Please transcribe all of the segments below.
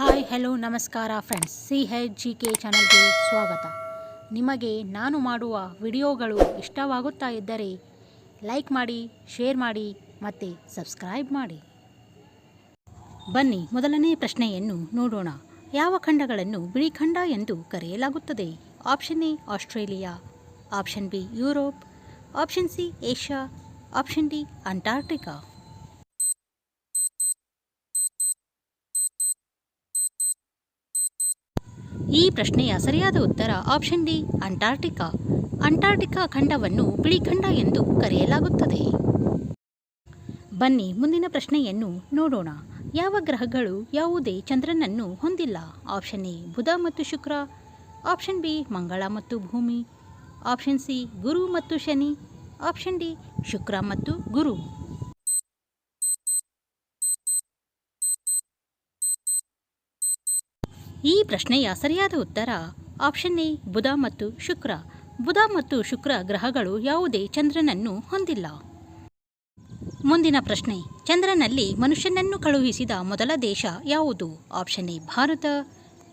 Hi hello ನಮಸ್ಕಾರ friends C H G K ಚಾನಲ್ಗೆ ಸ್ವಾಗತ. ನಿಮಗೆ ನಾನು ಮಾಡುವ ವಿಡಿಯೋಗಳು ಇಷ್ಟವಾಗುತ್ತಾ ಇದ್ದರೆ ಲೈಕ್ ಮಾಡಿ ಶೇರ್ ಮಾಡಿ ಮತ್ತು ಸಬ್ಸ್ಕ್ರೈಬ್ ಮಾಡಿ. ಬನ್ನಿ, ಮೊದಲನೇ ಪ್ರಶ್ನೆಯನ್ನು ನೋಡೋಣ. ಯಾವ ಖಂಡಗಳನ್ನು ಬಿಳಿ ಖಂಡ ಎಂದು ಕರೆಯಲಾಗುತ್ತದೆ? Option A, Australia. Option B, Europe. Option C, Asia. Option D Antarctica ಈ ಪ್ರಶ್ನೆಯ ಸರಿಯಾದ ಉತ್ತರ ಆಪ್ಷನ್ ಡಿ ಅಂಟಾರ್ಟಿಕಾ ಅಂಟಾರ್ಟಿಕಾ ಖಂಡವನ್ನು ಬಿಳಿ ಖಂಡ ಎಂದು ಕರೆಯಲಾಗುತ್ತದೆ. ಬನ್ನಿ, ಮುಂದಿನ ಪ್ರಶ್ನೆಯನ್ನು ನೋಡೋಣ. ಯಾವ ಗ್ರಹಗಳು ಯಾವುದೇ ಚಂದ್ರನನ್ನು ಹೊಂದಿಲ್ಲ? ಆಪ್ಷನ್ ಎ, ಬುಧ ಮತ್ತು ಶುಕ್ರ. ಆಪ್ಷನ್ ಬಿ, ಮಂಗಳ ಮತ್ತು ಭೂಮಿ. ಆಪ್ಷನ್ ಸಿ, ಗುರು ಮತ್ತು ಶನಿ. ಆಪ್ಷನ್ ಡಿ, ಶುಕ್ರ ಮತ್ತು ಗುರು. ಈ ಪ್ರಶ್ನೆಯ ಸರಿಯಾದ ಉತ್ತರ ಆಪ್ಷನ್ ಎ, ಬುಧ ಮತ್ತು ಶುಕ್ರ. ಬುಧ ಮತ್ತು ಶುಕ್ರ ಗ್ರಹಗಳು ಯಾವುದೇ ಚಂದ್ರನನ್ನು ಹೊಂದಿಲ್ಲ. ಮುಂದಿನ ಪ್ರಶ್ನೆ, ಚಂದ್ರನಲ್ಲಿ ಮನುಷ್ಯನನ್ನು ಕಳುಹಿಸಿದ ಮೊದಲ ದೇಶ ಯಾವುದು? Option A, Bharat.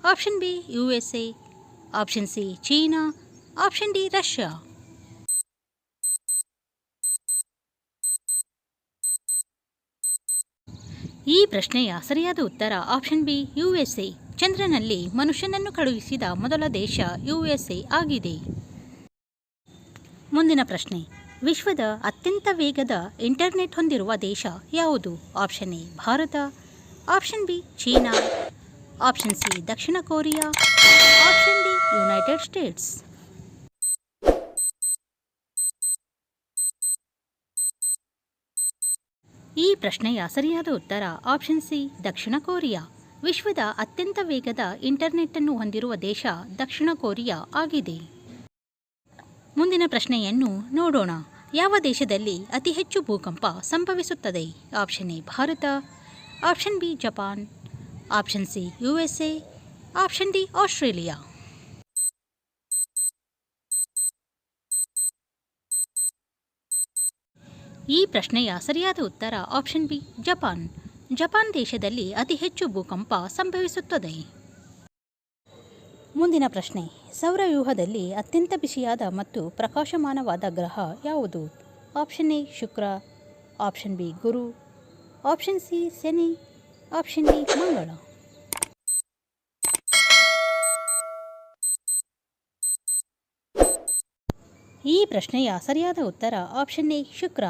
Option B U S A option C, China. Option D, Russia. ಈ ಪ್ರಶ್ನೆಯ ಸರಿಯಾದ ಉತ್ತರ option B U S A ಚಂದ್ರನಲ್ಲಿ ಮನುಷ್ಯನನ್ನು ಕಳುಹಿಸಿದ ಮೊದಲ ದೇಶ ಯುಎಸ್ಎ ಆಗಿದೆ. ಮುಂದಿನ ಪ್ರಶ್ನೆ, ವಿಶ್ವದ ಅತ್ಯಂತ ವೇಗದ ಇಂಟರ್ನೆಟ್ ಹೊಂದಿರುವ ದೇಶ ಯಾವುದು? Option A, Bharat. Option B, China. Option C, Dakshina Korea. Option D, United States. ಈ ಪ್ರಶ್ನೆಯ ಸರಿಯಾದ ಉತ್ತರ ಆಪ್ಷನ್ ಸಿ, ದಕ್ಷಿಣ ಕೊರಿಯಾ. ವಿಶ್ವದ ಅತ್ಯಂತ ವೇಗದ ಇಂಟರ್ನೆಟ್ ಅನ್ನು ಹೊಂದಿರುವ ದೇಶ ದಕ್ಷಿಣ ಕೊರಿಯಾ ಆಗಿದೆ. ಮುಂದಿನ ಪ್ರಶ್ನೆಯನ್ನು ನೋಡೋಣ. ಯಾವ ದೇಶದಲ್ಲಿ ಅತಿ ಹೆಚ್ಚು ಭೂಕಂಪ ಸಂಭವಿಸುತ್ತದೆ? Option A, Bharat. Option B, Japan. Option C U S A option D, Australia. ಈ ಪ್ರಶ್ನೆಯ ಸರಿಯಾದ ಉತ್ತರ ಆಪ್ಷನ್ ಬಿ, ಜಪಾನ್. ಜಪಾನ್ ದೇಶದಲ್ಲಿ ಅತಿ ಹೆಚ್ಚು ಭೂಕಂಪ ಸಂಭವಿಸುತ್ತದೆ. ಮುಂದಿನ ಪ್ರಶ್ನೆ ಸೌರವ್ಯೂಹದಲ್ಲಿ ಅತ್ಯಂತ ಬಿಸಿಯಾದ ಮತ್ತು ಪ್ರಕಾಶಮಾನವಾದ ಗ್ರಹ ಯಾವುದು? Option A, Shukra. Option B, Guru. Option C, Shani. Option D, Mangala. ಈ ಪ್ರಶ್ನೆಯ ಸರಿಯಾದ ಉತ್ತರ ಆಪ್ಷನ್ ಎ, ಶುಕ್ರ.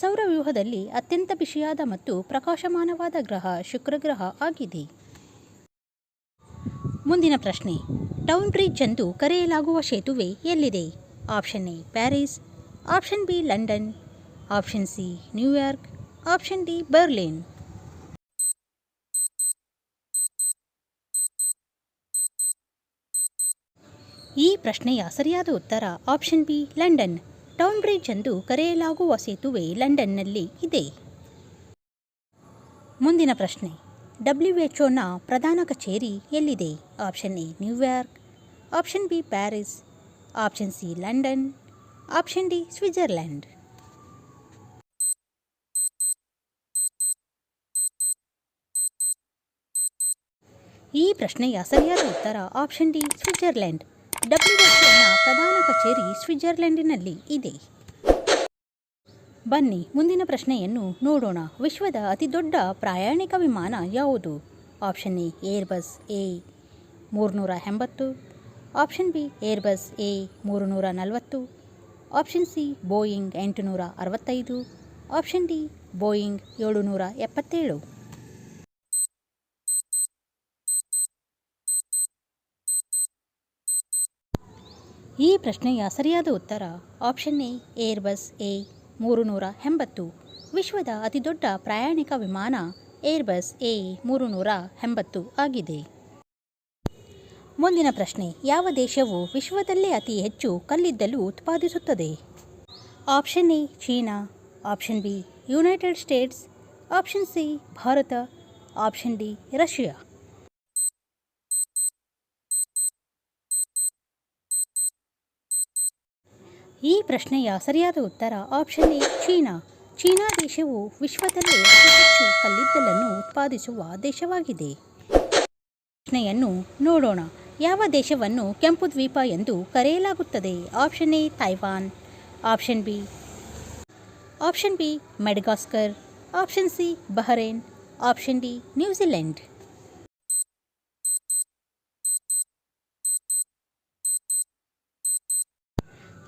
ಸೌರವ್ಯೂಹದಲ್ಲಿ ಅತ್ಯಂತ ಬಿಸಿಯಾದ ಮತ್ತು ಪ್ರಕಾಶಮಾನವಾದ ಗ್ರಹ ಶುಕ್ರಗ್ರಹ ಆಗಿದೆ. ಮುಂದಿನ ಪ್ರಶ್ನೆ, ಟೌನ್ ಬ್ರಿಡ್ಜ್ ಎಂದು ಕರೆಯಲಾಗುವ ಸೇತುವೆ ಎಲ್ಲಿದೆ? Option A, Paris, option B, London, option C, New York, option D, Berlin. ಈ ಪ್ರಶ್ನೆಯ ಸರಿಯಾದ ಉತ್ತರ option B, London. Town bridge ಎಂದು ಕರೆಯಲಾಗುವ ಸೇತುವೆ ಲಂಡನ್ನಲ್ಲಿ ಇದೆ. ಮುಂದಿನ ಪ್ರಶ್ನೆ. ಡಬ್ಲ್ಯೂ ಎಚ್ ಒನ ಪ್ರಧಾನ ಕಚೇರಿ ಎಲ್ಲಿದೆ? Option A, New York. Option B, Paris. Option C, London. Option D Switzerland ಈ ಪ್ರಶ್ನೆಯ ಸರಿಯಾದ ಉತ್ತರ ಆಪ್ಷನ್ ಡಿ ಸ್ವಿಟ್ಜರ್ಲ್ಯಾಂಡ್ ಡಬ್ಲ್ಯೂಎಚ್ಒನ ಪ್ರಧಾನ ಕಚೇರಿ ಸ್ವಿಟ್ಜರ್ಲೆಂಡಿನಲ್ಲಿ ಇದೆ. ಬನ್ನಿ, ಮುಂದಿನ ಪ್ರಶ್ನೆಯನ್ನು ನೋಡೋಣ. ವಿಶ್ವದ ಅತಿದೊಡ್ಡ ಪ್ರಯಾಣಿಕ ವಿಮಾನ ಯಾವುದು? ಆಪ್ಷನ್ ಎ, ಏರ್ಬಸ್ ಎ, ಮೂರುನೂರ ಎಂಬತ್ತು. ಆಪ್ಷನ್ ಬಿ, ಏರ್ಬಸ್ ಎ, ಮೂರುನೂರ ನಲವತ್ತು. ಆಪ್ಷನ್ ಸಿ, ಬೋಯಿಂಗ್ ಎಂಟುನೂರ ಅರವತ್ತೈದು. ಆಪ್ಷನ್ ಡಿ, ಬೋಯಿಂಗ್ ಏಳುನೂರ ಎಪ್ಪತ್ತೇಳು. ಈ ಪ್ರಶ್ನೆಯ ಸರಿಯಾದ ಉತ್ತರ ಆಪ್ಷನ್ ಎ ಏರ್ಬಸ್ ಎ ಮೂರು ನೂರ ಎಂಬತ್ತು. ವಿಶ್ವದ ಅತಿದೊಡ್ಡ ಪ್ರಯಾಣಿಕ ವಿಮಾನ ಏರ್ಬಸ್ ಎ ಮೂರು ನೂರ ಎಂಬತ್ತು ಆಗಿದೆ. ಮುಂದಿನ ಪ್ರಶ್ನೆ, ಯಾವ ದೇಶವು ವಿಶ್ವದಲ್ಲೇ ಅತಿ ಹೆಚ್ಚು ಕಲ್ಲಿದ್ದಲು ಉತ್ಪಾದಿಸುತ್ತದೆ? Option A, China. Option B United States option C, Bharat. Option D, Russia. ಈ ಪ್ರಶ್ನೆಯ ಸರಿಯಾದ ಉತ್ತರ ಆಪ್ಷನ್ ಎ ಚೀನಾ. ಚೀನಾ ದೇಶವು ವಿಶ್ವದಲ್ಲೇ ಅತಿ ಹೆಚ್ಚು ಕಲ್ಲಿದ್ದಲನ್ನು ಉತ್ಪಾದಿಸುವ ದೇಶವಾಗಿದೆ. ಪ್ರಶ್ನೆಯನ್ನು ನೋಡೋಣ. ಯಾವ ದೇಶವನ್ನು ಕೆಂಪು ದ್ವೀಪ ಎಂದು ಕರೆಯಲಾಗುತ್ತದೆ? Option A Taiwan. Option B option B Madagascar. Option C Bahrain. Option D New Zealand.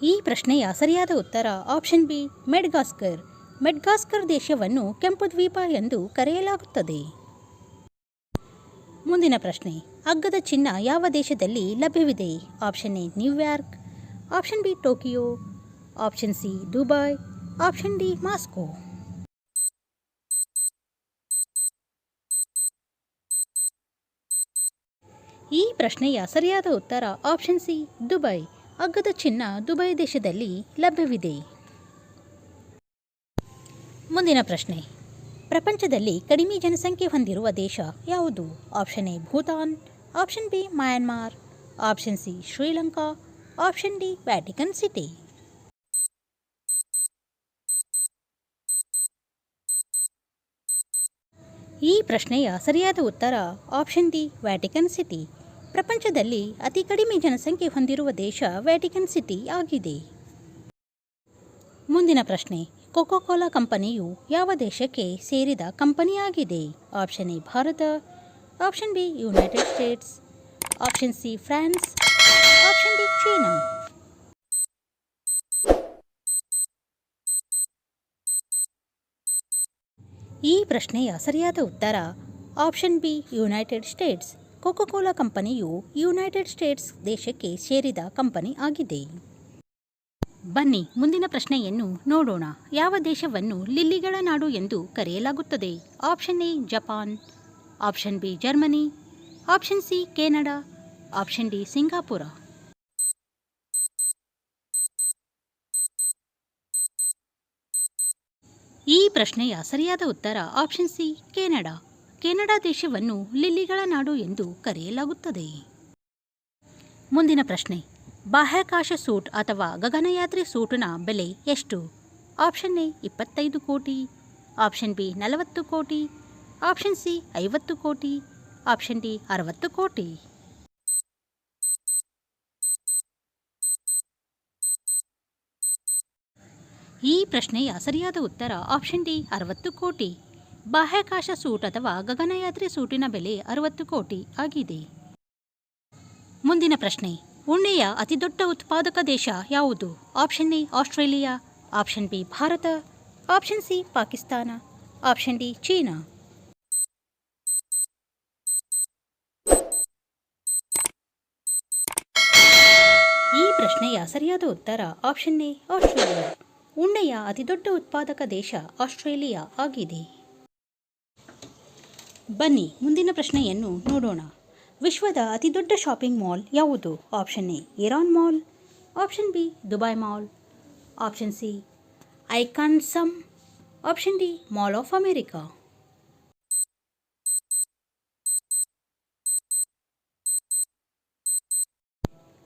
ಈ ಪ್ರಶ್ನೆಯ ಸರಿಯಾದ ಉತ್ತರ ಆಪ್ಷನ್ ಬಿ, ಮೆಡ್ಗಾಸ್ಕರ್. ಮೆಡ್ಗಾಸ್ಕರ್ ದೇಶವನ್ನು ಕೆಂಪು ದ್ವೀಪ ಎಂದು ಕರೆಯಲಾಗುತ್ತದೆ. ಮುಂದಿನ ಪ್ರಶ್ನೆ ಅಗ್ಗದ ಚಿನ್ನ ಯಾವ ದೇಶದಲ್ಲಿ ಲಭ್ಯವಿದೆ? Option A, New York. Option B, Tokyo. Option C, Dubai. Option D, Moscow. ಈ ಪ್ರಶ್ನೆಯ ಸರಿಯಾದ ಉತ್ತರ ಆಪ್ಷನ್ ಸಿ, ದುಬೈ. ಅಗ್ಗದ ಚಿನ್ನ ದುಬೈ ದೇಶದಲ್ಲಿ ಲಭ್ಯವಿದೆ. ಮುಂದಿನ ಪ್ರಶ್ನೆ. ಪ್ರಪಂಚದಲ್ಲಿ ಕಡಿಮೆ ಜನಸಂಖ್ಯೆ ಹೊಂದಿರುವ ದೇಶ ಯಾವುದು? Option A, Bhutan, option B, Myanmar, option C, Sri Lanka, option D, Vatican City. ಈ ಪ್ರಶ್ನೆಯ ಸರಿಯಾದ ಉತ್ತರ ಆಪ್ಷನ್ ಡಿ, ವ್ಯಾಟಿಕನ್ ಸಿಟಿ. ಪ್ರಪಂಚದಲ್ಲಿ ಅತಿ ಕಡಿಮೆ ಜನಸಂಖ್ಯೆ ಹೊಂದಿರುವ ದೇಶ ವ್ಯಾಟಿಕನ್ ಸಿಟಿ ಆಗಿದೆ. ಮುಂದಿನ ಪ್ರಶ್ನೆ ಕೊಕೊ ಕೋಲಾ ಕಂಪನಿಯು ಯಾವ ದೇಶಕ್ಕೆ ಸೇರಿದ ಕಂಪನಿಯಾಗಿದೆ? Option A Bharat. Option B United States option C France option D China ಈ ಪ್ರಶ್ನೆಯ ಸರಿಯಾದ ಉತ್ತರ option B United States Coca Cola ಕಂಪನಿಯು ಯುನೈಟೆಡ್ ಸ್ಟೇಟ್ಸ್ ದೇಶಕ್ಕೆ ಸೇರಿದ ಕಂಪನಿ ಆಗಿದೆ. ಬನ್ನಿ, ಮುಂದಿನ ಪ್ರಶ್ನೆಯನ್ನು ನೋಡೋಣ. ಯಾವ ದೇಶವನ್ನು ಲಿಲ್ಲಿಗಳ ನಾಡು ಎಂದು ಕರೆಯಲಾಗುತ್ತದೆ? Option A Japan option B Germany option C Canada option D Singapore ಈ ಪ್ರಶ್ನೆಯ ಸರಿಯಾದ ಉತ್ತರ ಆಪ್ಷನ್ ಸಿ ಕೆನಡಾ ಕೆನಡಾ ದೇಶವನ್ನು ಲಿಲ್ಲಿಗಳ ನಾಡು ಎಂದು ಕರೆಯಲಾಗುತ್ತದೆ. ಮುಂದಿನ ಪ್ರಶ್ನೆ. ಬಾಹ್ಯಾಕಾಶ ಸೂಟ್ ಅಥವಾ ಗಗನಯಾತ್ರಿ ಸೂಟಿನ ಬೆಲೆ ಎಷ್ಟು? ಆಪ್ಷನ್ ಎ, ಇಪ್ಪತ್ತೈದು ಕೋಟಿ. ಆಪ್ಷನ್ ಬಿ, ನಲವತ್ತು ಕೋಟಿ. ಆಪ್ಷನ್ ಸಿ, ಐವತ್ತು ಕೋಟಿ. ಆಪ್ಷನ್ ಡಿ, ಅರವತ್ತು ಕೋಟಿ. ಈ ಪ್ರಶ್ನೆಯ ಸರಿಯಾದ ಉತ್ತರ ಆಪ್ಷನ್ ಡಿ, ಅರವತ್ತು ಕೋಟಿ. ಬಾಹ್ಯಾಕಾಶ ಸೂಟ್ ಅಥವಾ ಗಗನಯಾತ್ರಿ ಸೂಟಿನ ಬೆಲೆ ಅರವತ್ತು ಕೋಟಿ ಆಗಿದೆ. ಮುಂದಿನ ಪ್ರಶ್ನೆ, ಉಣ್ಣೆಯ ಅತಿದೊಡ್ಡ ಉತ್ಪಾದಕ ದೇಶ ಯಾವುದು? Option A, Australia. Option B, Bharat. Option C, Pakistan. Option D, China. ಈ ಪ್ರಶ್ನೆಯ ಸರಿಯಾದ ಉತ್ತರ ಆಪ್ಷನ್ ಎ, ಆಸ್ಟ್ರೇಲಿಯಾ. ಉಣ್ಣೆಯ ಅತಿದೊಡ್ಡ ಉತ್ಪಾದಕ ದೇಶ ಆಸ್ಟ್ರೇಲಿಯಾ ಆಗಿದೆ. ಬನ್ನಿ, ಮುಂದಿನ ಪ್ರಶ್ನೆಯನ್ನು ನೋಡೋಣ. ವಿಶ್ವದ ಅತಿದೊಡ್ಡ ಶಾಪಿಂಗ್ ಮಾಲ್ ಯಾವುದು? Option A Iran mall. Option B, Dubai mall. Option C, Icon Siam. Option D, mall of America.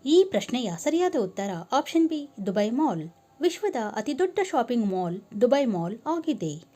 ಈ ಪ್ರಶ್ನೆಯ ಸರಿಯಾದ ಉತ್ತರ ಆಪ್ಷನ್ ಬಿ, ದುಬೈ ಮಾಲ್. ವಿಶ್ವದ ಅತಿದೊಡ್ಡ ಶಾಪಿಂಗ್ ಮಾಲ್, ದುಬೈ ಮಾಲ್ ಆಗಿದೆ.